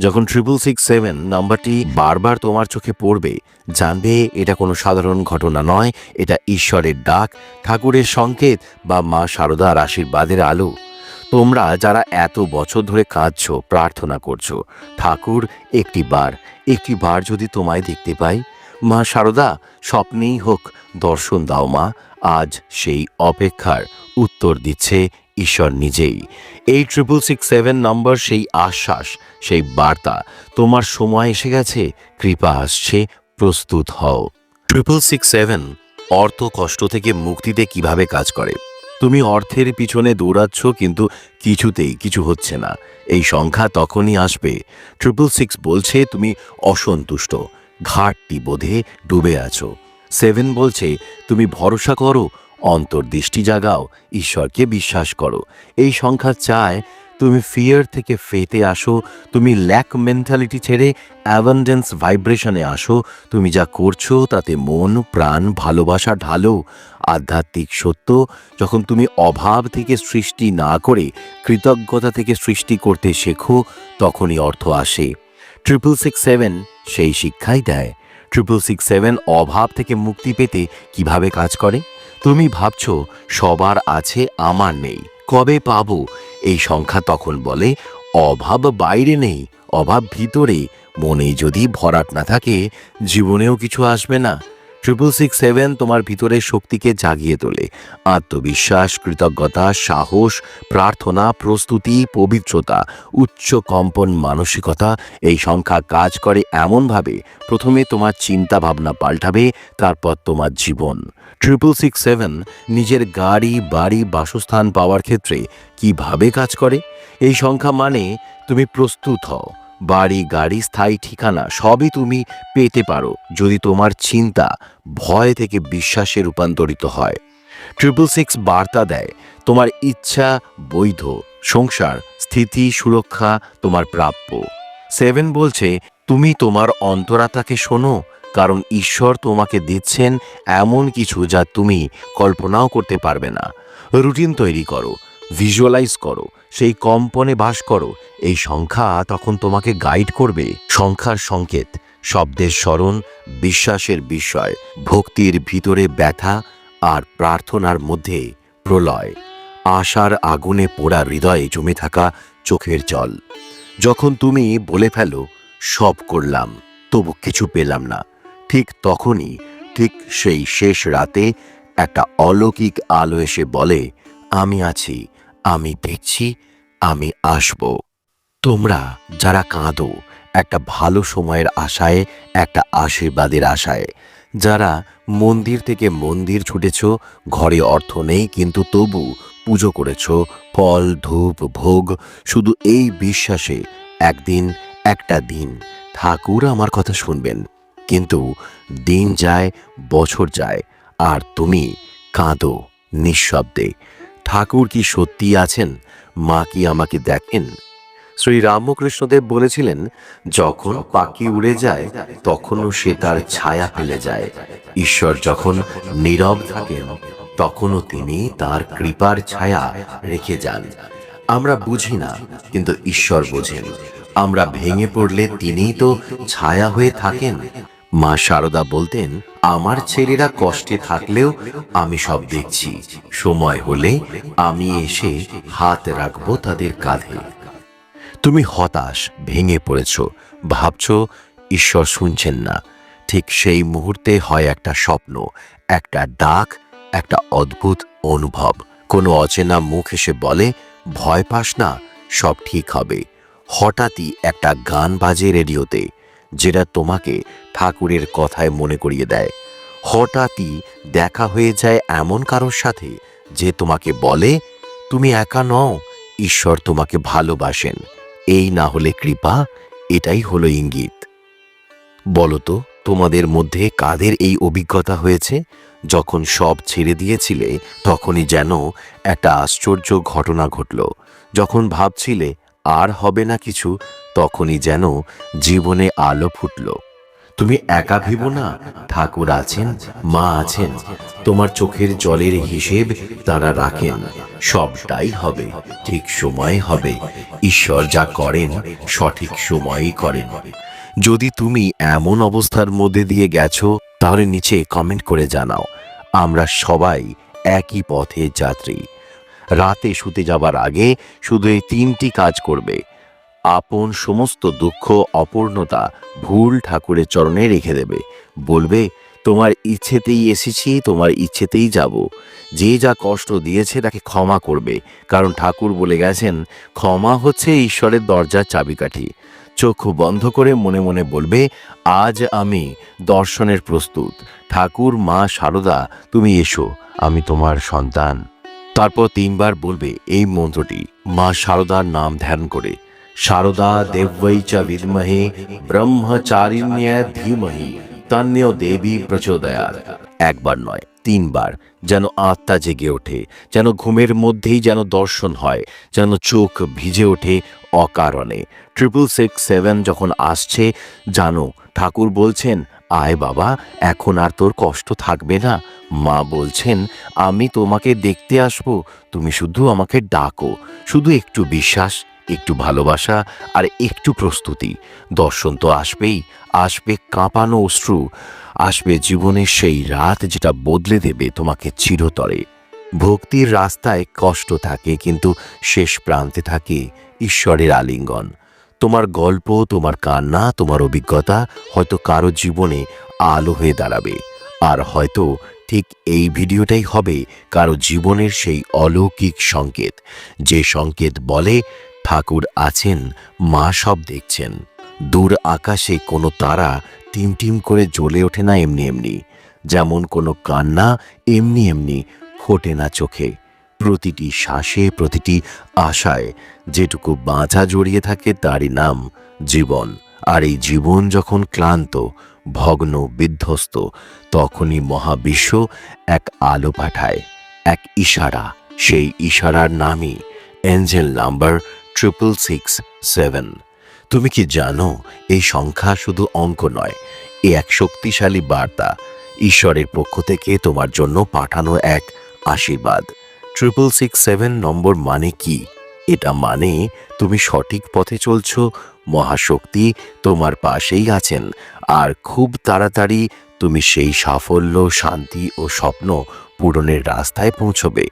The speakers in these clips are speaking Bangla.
যখন ট্রিপল সিক্স সেভেন নাম্বারটি বারবার তোমার চোখে পড়বে, জানবে এটা কোনো সাধারণ ঘটনা নয়, এটা ঈশ্বরের ডাক, ঠাকুরের সংকেত বা মা শারদার আশীর্বাদের আলো। তোমরা যারা এত বছর ধরে কাঁদছো, প্রার্থনা করছ, ঠাকুর, একটি বার একটি বার যদি তোমায় দেখতে পাই, মা শারদা স্বপ্নেই হোক, দর্শন দাও মা, আজ সেই অপেক্ষার উত্তর দিচ্ছে ঈশ্বর নিজেই। এই ট্রিপল সিক্স সেভেন নম্বর সেই আশ্বাস, সেই বার্তা, তোমার সময় এসে গেছে, কৃপা আসছে, প্রস্তুত হও। ট্রিপল সিক্স সেভেন অর্থ কষ্ট থেকে মুক্তিতে কীভাবে কাজ করে? তুমি অর্থের পিছনে দৌড়াচ্ছ, কিন্তু কিছুতেই কিছু হচ্ছে না। এই সংখ্যা তখনই আসবে। ট্রিপল সিক্স বলছে, তুমি অসন্তুষ্ট ঘাটটি বোধে ডুবে আছো। সেভেন বলছে, তুমি ভরসা করো অন্তর্দৃষ্টি জাগাও, ঈশ্বরকে বিশ্বাস করো। এই সংখ্যা চায়, তুমি ফিয়ার থেকে ফেতে আসো, তুমি ল্যাক মেন্টালিটি ছেড়ে অ্যাভান্ডেন্স ভাইব্রেশনে আসো, তুমি যা করছ তাতে মন, প্রাণ, ভালোবাসা ঢালো। আধ্যাত্মিক সত্য, যখন তুমি অভাব থেকে সৃষ্টি না করে কৃতজ্ঞতা থেকে সৃষ্টি করতে শেখো, তখনই অর্থ আসে। ট্রিপল সিক্স সেভেন সেই শিক্ষাই দেয়। ট্রিপল সিক্স সেভেন অভাব থেকে মুক্তি পেতে কীভাবে কাজ করে? তুমি ভাবছ সবার আছে আমার নেই। কবে পাব? এই সংখ্যা তখন বলে, অভাব বাইরে নেই, অভাব ভিতরে। মনে যদি ভরাট না থাকে, জীবনেও কিছু আসবে না। ট্রিপল সিক্স সেভেন তোমার ভিতরের শক্তিকে জাগিয়ে তোলে। আত্মবিশ্বাস, কৃতজ্ঞতা, সাহস, প্রার্থনা, প্রস্তুতি, পবিত্রতা, উচ্চ কম্পন, মানসিকতা, এই সংখ্যা কাজ করে এমনভাবে প্রথমে তোমার চিন্তা ভাবনা পাল্টাবে, তারপর তোমার জীবন। ট্রিপল সিক্স সেভেন নিজের গাড়ি, বাড়ি, বাসস্থান পাওয়ার ক্ষেত্রে কীভাবে কাজ করে? এই সংখ্যা মানে তুমি প্রস্তুত হও। বাড়ি, গাড়ি, স্থায়ী ঠিকানা সবই তুমি পেতে পারো যদি তোমার চিন্তা ভয় থেকে বিশ্বাসে রূপান্তরিত হয়। ট্রিপল সিক্স বার্তা দেয়, তোমার ইচ্ছা বৈধ, সংসার, স্থিতি, সুরক্ষা তোমার প্রাপ্য। সেভেন বলছে, তুমি তোমার অন্তরাত্মাকে শোনো, কারণ ঈশ্বর তোমাকে দিচ্ছেন এমন কিছু যা তুমি কল্পনাও করতে পারবে না। রুটিন তৈরি করো, ভিজুয়ালাইজ করো সেই কম্পনে বাস করো। এই সংখ্যা তখন তোমাকে গাইড করবে। সংখ্যার সংকেত, শব্দের স্মরণ, বিশ্বাসের বিষয় ভক্তির ভিতরে ব্যথা আর প্রার্থনার মধ্যে প্রলয়। আশার আগুনে পোড়া হৃদয়ে জমে থাকা চোখের জল। যখন তুমি বলে ফেলো, সব করলাম, তবু কিছু পেলাম না। ঠিক তখনই, ঠিক সেই শেষ রাতে একটা অলৌকিক আলো এসে বলে, আমি আছি। আমি দেখছি, আমি আসব। তোমরা যারা কাঁদো, একটা ভালো সময়ের আশায়, একটা আশীর্বাদের আশায়। যারা মন্দির থেকে মন্দির ছুটেছ, ঘরে অর্থ নেই, কিন্তু তবু পুজো করেছ, ফল, ধূপ, ভোগ, শুধু এই বিশ্বাসে একদিন, একটা দিন ঠাকুর আমার কথা শুনবেন। কিন্তু দিন যায়, বছর যায়, আর তুমি কাঁদো নিঃশব্দে। ঠাকুর কি সত্যি আছেন? মা কি আমাকে দেখেন? শ্রী রামকৃষ্ণদেব বলেছিলেন, যখন পাখি উড়ে যায়, তখনও সে তার ছায়া ফেলে যায়। ঈশ্বর যখন নীরব থাকেন, তখনও তিনি তার কৃপার ছায়া রেখে যান। আমরা বুঝি না, কিন্তু ঈশ্বর বোঝেন। আমরা ভেঙে পড়লে তিনিই তো ছায়া হয়ে থাকেন। মা শারদা বলতেন আমার ছেলেরা কষ্টে থাকলেও আমি সব দেখছি। সময় হলে আমি এসে হাত রাখব তাদের কাঁধে। তুমি হতাশ, ভেঙে পড়েছ। ভাবছ, ঈশ্বর শুনছেন না। ঠিক সেই মুহূর্তে হয় একটা স্বপ্ন, একটা ডাক একটা অদ্ভুত অনুভব। কোনো অচেনা মুখ এসে বলে, ভয় পাস না, সব ঠিক হবে। হঠাৎই একটা গান বাজে রেডিওতে। যেটা তোমাকে ঠাকুরের কথায় মনে করিয়ে দেয়। হঠাৎই দেখা হয়ে যায় এমন কারোর সাথে যে তোমাকে বলে, তুমি একা নও, ঈশ্বর তোমাকে ভালোবাসেন। এই না হলে কৃপা, এটাই হলো ইঙ্গিত। বলতো তোমাদের মধ্যে কাদের এই অভিজ্ঞতা হয়েছে? যখন সব ছেড়ে দিয়েছিলে, তখনই যেন একটা আশ্চর্য ঘটনা ঘটল। যখন ভাবছিলে আর হবে না কিছু, তখনই যেন জীবনে আলো ফুটল। তুমি একা ভেবো না, ঠাকুর আছেন, মা আছেন, তোমার চোখের জলের হিসেব তারা রাখেন, সবটাই হবে, ঠিক সময়ে হবে, ঈশ্বর যা করেন, সঠিক সময়েই করেন। যদি তুমি এমন অবস্থার মধ্যে দিয়ে গেছো, তাহলে নিচে কমেন্ট করে জানাও, আমরা সবাই একই পথে যাত্রী। রাতে শুতে যাবার আগে শুধু এই তিনটি কাজ করবে। আপন সমস্ত দুঃখ, অপূর্ণতা ভুল ঠাকুরের চরণে রেখে দেবে। বলবে, তোমার ইচ্ছেতেই এসেছি, তোমার ইচ্ছেতেই যাব। যে যা কষ্ট দিয়েছে তাকে ক্ষমা করবে। কারণ ঠাকুর বলে গেছেন, ক্ষমা হচ্ছে ঈশ্বরের দরজার চাবিকাঠি। চক্ষু বন্ধ করে মনে মনে বলবে, আজ আমি দর্শনের প্রস্তুত। ঠাকুর, মা শারদা তুমি এসো, আমি তোমার সন্তান। তারপর তিনবার বলবে, এই মন্ত্রটি মা শারদার নাম ধ্যান করে। শারদা দেবৈ চ বিদ্মহে ব্রহ্মচারিণ্য ধীমহি তন্য দেবী প্রচোদয়াত। একবার নয়, তিনবার, যেন আত্মা জেগে ওঠে, যেন ঘুমের মধ্যেই যেন দর্শন হয়, যেন চোখ ভিজে ওঠে অকারণে। ট্রিপল সিক্স সেভেন যখন আসছে, জানো, ঠাকুর বলছেন আয় বাবা, এখন আর তোর কষ্ট থাকবে না। মা বলছেন, আমি তোমাকে দেখতে আসব। তুমি শুধু আমাকে ডাকো। শুধু একটু বিশ্বাস, একটু ভালোবাসা আর একটু প্রস্তুতি। দর্শন তো আসবেই। আসবে কাঁপানো অশ্রু। আসবে জীবনের সেই রাত যেটা বদলে দেবে তোমাকে চিরতরে। ভক্তির রাস্তায় কষ্ট থাকে, কিন্তু শেষ প্রান্তে থাকে ঈশ্বরের আলিঙ্গন। তোমার গল্প, তোমার কান্না, তোমার অভিজ্ঞতা হয়তো কারও জীবনে আলো হয়ে দাঁড়াবে। আর হয়তো ঠিক এই ভিডিওটাই হবে কারও জীবনের সেই অলৌকিক সংকেত। যে সংকেত বলে, ঠাকুর আছেন, মা সব দেখছেন। দূর আকাশে কোনো তারা টিম টিম করে জ্বলে ওঠে না এমনি এমনি। যেমন কোনো কান্না, এমনি এমনি ফোটে না চোখে। প্রতিটি শ্বাসে, প্রতিটি আশায় যেটুকু বাঁচা জড়িয়ে থাকে তারই নাম জীবন। আর এই জীবন যখন ক্লান্ত, ভগ্ন, বিধ্বস্ত, তখনই মহাবিশ্ব এক আলো পাঠায়, এক ইশারা। সেই ইশারার নামই angel number triple six seven. তুমি কি জানো, এই সংখ্যা শুধু অঙ্ক নয়, এ এক শক্তিশালী বার্তা। ঈশ্বরের পক্ষ থেকে তোমার জন্য পাঠানো এক আশীর্বাদ। ট্রিপল সিক্স সেভেন নম্বর মানে কি? এটা মানে তুমি সঠিক পথে চলছো, মহাশক্তি তোমার পাশেই আছেন, আর খুব তাড়াতাড়ি তুমি সেই সাফল্য, শান্তি ও স্বপ্ন পূরণের রাস্তায় পৌঁছবে,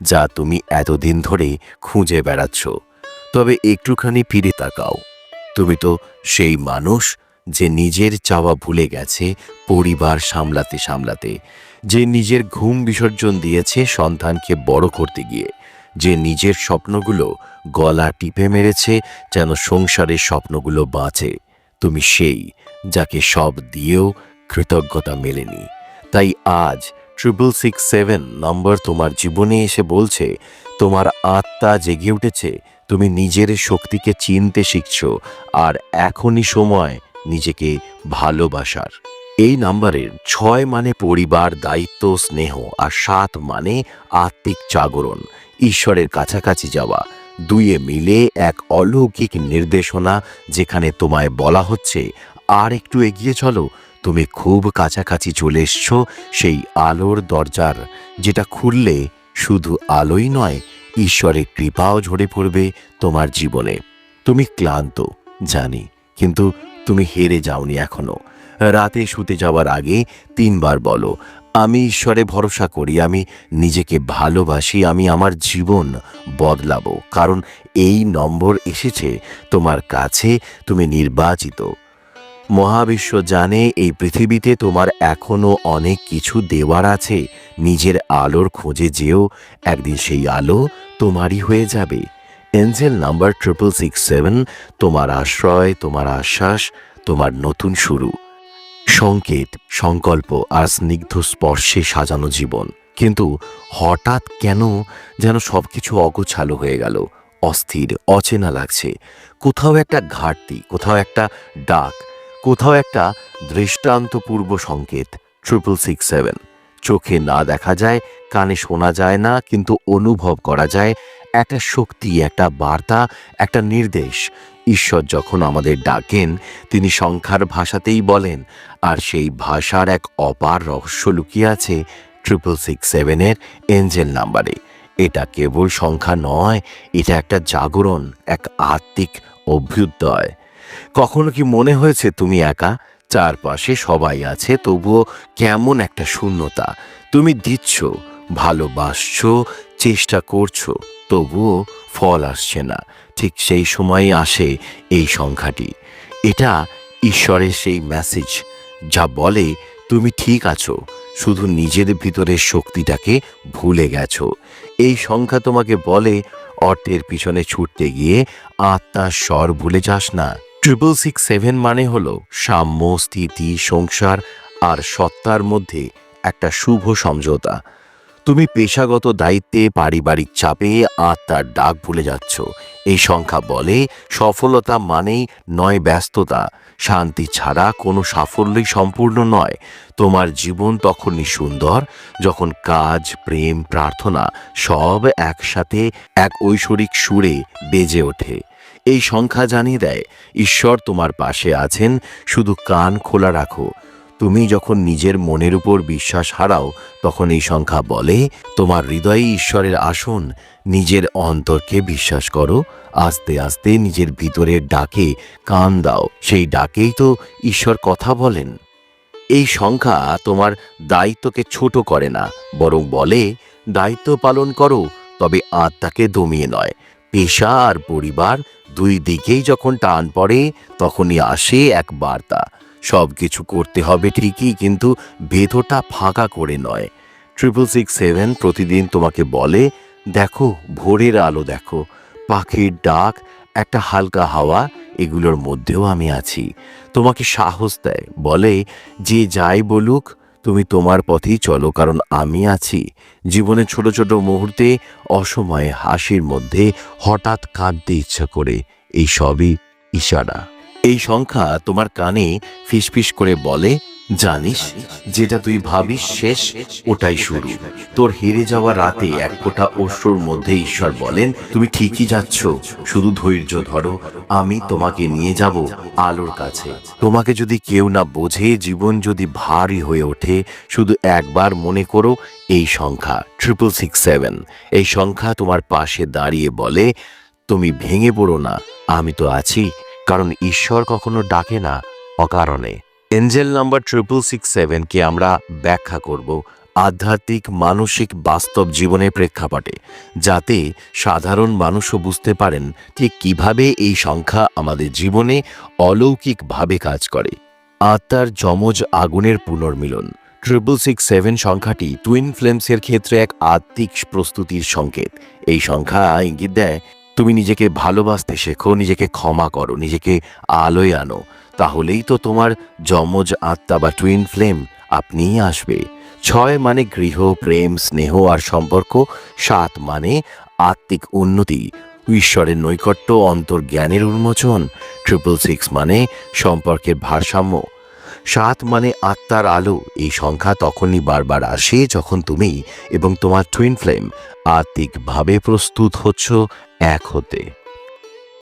যা তুমি এতদিন ধরে খুঁজে বেড়াচ্ছ। তবে একটুখানি ফিরে তাকাও, তুমি তো সেই মানুষ যে নিজের চাওয়া ভুলে গেছে পরিবার সামলাতে সামলাতে। যে নিজের ঘুম বিসর্জন দিয়েছে সন্তানকে বড় করতে গিয়ে, যে নিজের স্বপ্নগুলো গলা টিপে মেরেছে যেন সংসারের স্বপ্নগুলো বাঁচে, তুমি সেই যাকে সব দিয়েও কৃতজ্ঞতা মেলেনি। তাই আজ ট্রিপল সিক্স সেভেন নম্বর তোমার জীবনে এসে বলছে, তোমার আত্মা জেগে উঠেছে, তুমি নিজের শক্তিকে চিনতে শিখছো, আর এখনই সময় নিজেকে ভালোবাসার। এই নাম্বারের ছয় মানে পরিবার, দায়িত্ব, স্নেহ আর সাত মানে আত্মিক জাগরণ, ঈশ্বরের কাছাকাছি যাওয়া। দুইয়ে মিলে এক অলৌকিক নির্দেশনা যেখানে তোমায় বলা হচ্ছে, আর একটু এগিয়ে চলো, তুমি খুব কাছাকাছি চলে এসছো সেই আলোর দরজার, যেটা খুললে শুধু আলোই নয়, ঈশ্বরের কৃপাও ঝরে পড়বে তোমার জীবনে। তুমি ক্লান্ত, জানি, কিন্তু তুমি হেরে যাওনি এখনও। রাতে শুতে যাওয়ার আগে তিনবার বলো, আমি ঈশ্বরে ভরসা করি, আমি নিজেকে ভালোবাসি, আমি আমার জীবন বদলাবো। কারণ এই নম্বর এসেছে তোমার কাছে, তুমি নির্বাচিত। মহাবিশ্ব জানে এই পৃথিবীতে তোমার এখনও অনেক কিছু দেওয়ার আছে, নিজের আলোর খোঁজে যেও, একদিন সেই আলো তোমারই হয়ে যাবে। Angel number triple six seven তোমার আশ্রয়, তোমার আশ্বাস, তোমার নতুন শুরু। সংকেত, সংকল্প আর স্নিগ্ধ স্পর্শে সাজানো জীবন। কিন্তু হঠাৎ কেন যেন সবকিছু অগোছালো হয়ে গেল। অস্থির, অচেনা লাগছে। কোথাও একটা ঘাটতি, কোথাও একটা ডাক, কোথাও একটা দৃষ্টান্তপূর্ব সংকেত ট্রিপল সিক্স সেভেন চোখে না দেখা যায়, কানে শোনা যায় না, কিন্তু অনুভব করা যায় একটা শক্তি, একটা বার্তা, একটা নির্দেশ। ঈশ্বর যখন আমাদের ডাকেন, তিনি সংখ্যার ভাষাতেই বলেন, আর সেই ভাষার এক অপার রহস্য লুকিয়ে আছে ট্রিপল সিক্স সেভেনের এঞ্জেল নাম্বারে এটা কেবল সংখ্যা নয়, এটা একটা জাগরণ, এক আত্মিক অভ্যুদয়। কখনো কি মনে হয়েছে তুমি একা? চারপাশে সবাই আছে, তবুও কেমন একটা শূন্যতা। তুমি দিচ্ছ, ভালোবাসছো, চেষ্টা করছ। তবুও ফল আসছে না। ঠিক সেই সময় আসে এই সংখ্যাটি। এটা ঈশ্বরের সেই মেসেজ যা বলে, তুমি ঠিক আছো, শুধু নিজের ভিতরের শক্তিটাকে ভুলে গেছো। এই সংখ্যা তোমাকে বলে, অর্থের পিছনে ছুটতে গিয়ে আত্মার স্বর ভুলে যাস না। ট্রিপল সিক্স সেভেন মানে হলো সাম্য, স্থিতি, সংসার আর সত্তার মধ্যে একটা শুভ সমঝোতা। তুমি পেশাগত দায়িত্বে পারিবারিক চাপে আত্মার ডাক ভুলে যাচ্ছ। এই সংখ্যা বলে সফলতা মানেই নয় ব্যস্ততা। শান্তি ছাড়া কোনো সাফল্যই সম্পূর্ণ নয়। তোমার জীবন তখনই সুন্দর যখন কাজ, প্রেম, প্রার্থনা সব একসাথে এক ঐশ্বরিক সুরে বেজে ওঠে। এই সংখ্যা জানিয়ে দেয়, ঈশ্বর তোমার পাশে আছেন, শুধু কান খোলা রাখো। তুমি যখন নিজের মনের উপর বিশ্বাস হারাও, তখন এই সংখ্যা বলে, তোমার হৃদয়ে ঈশ্বরের আসন। নিজের অন্তরকে বিশ্বাস করো। আস্তে আস্তে নিজের ভিতরের ডাকে কান দাও। সেই ডাকেই তো ঈশ্বর কথা বলেন। এই সংখ্যা তোমার দায়িত্বকে ছোট করে না, বরং বলে, দায়িত্ব পালন করো, তবে আত্মাকে দমিয়ে নয়। পেশা আর পরিবার দুই দিকেই যখন টান পড়ে, তখনই আসে এক বার্তা। সব কিছু করতে হবে ঠিকই, কিন্তু ভেতরটা ফাঁকা করে নয়। ট্রিপল সিক্স সেভেন প্রতিদিন তোমাকে বলে, দেখো, ভোরের আলো দেখো, পাখির ডাক, একটা হালকা হাওয়া, এগুলোর মধ্যেও আমি আছি। তোমাকে সাহস দেয়, বলে, যে যাই বলুক, তুমি তোমার পথেই চলো, কারণ আমি আছি। জীবনের ছোট ছোট মুহূর্তে, অসময়ে হাসির মধ্যে হঠাৎ কাঁদতে ইচ্ছা করে, এই সবই ইশারা। এই সংখ্যা তোমার কানে ফিসফিস করে বলে, জানিস, যেটা তুই ভাবিস শেষ, ওটাই শুরু। তোর হেরে যাওয়া রাতে এক ফোঁটা অশ্রুর মধ্যে ঈশ্বর বলেন, তুমি ঠিকই যাচ্ছ, শুধু ধৈর্য ধরো, আমি তোমাকে নিয়ে যাব আলোর কাছে। তোমাকে যদি কেউ না বোঝে, জীবন যদি ভারী হয়ে ওঠে, শুধু একবার মনে করো এই সংখ্যা ট্রিপল সিক্স সেভেন এই সংখ্যা তোমার পাশে দাঁড়িয়ে বলে, তুমি ভেঙে পড়ো না, আমি তো আছি কারণ ঈশ্বর কখনো ডাকে না অকারণে। এঞ্জেল নাম্বার ট্রিপল সিক্স সেভেনকে আমরা ব্যাখ্যা করব আধ্যাত্মিক মানসিক বাস্তব জীবনের প্রেক্ষাপটে, যাতে সাধারণ মানুষও বুঝতে পারেন ঠিক কীভাবে এই সংখ্যা আমাদের জীবনে অলৌকিকভাবে কাজ করে। আত্মার যমজ আগুনের পুনর্মিলন। ট্রিপল সিক্স সেভেন সংখ্যাটি টুইন ফ্লেমসের ক্ষেত্রে এক আত্মিক প্রস্তুতির সংকেত। এই সংখ্যা ইঙ্গিত দেয় তুমি নিজেকে ভালোবাসতে শেখো, নিজেকে ক্ষমা করো, নিজেকে আলোয় আনো। তাহলেই তো তোমার যমজ আত্মা বা টুইন ফ্লেম আপনিই আসবে। ছয় মানে গৃহ, প্রেম, স্নেহ আর সম্পর্ক, সাত মানে আত্মিক উন্নতি। ঈশ্বরের নৈকট্য, অন্তর্জ্ঞানের উন্মোচন। ট্রিপল সিক্স মানে সম্পর্কের ভারসাম্য। সাত মানে আত্মার আলো। এই সংখ্যা তখনই বারবার আসে যখন তুমি এবং তোমার টুইন ফ্লেম আত্মিকভাবে প্রস্তুত হচ্ছ এক হতে।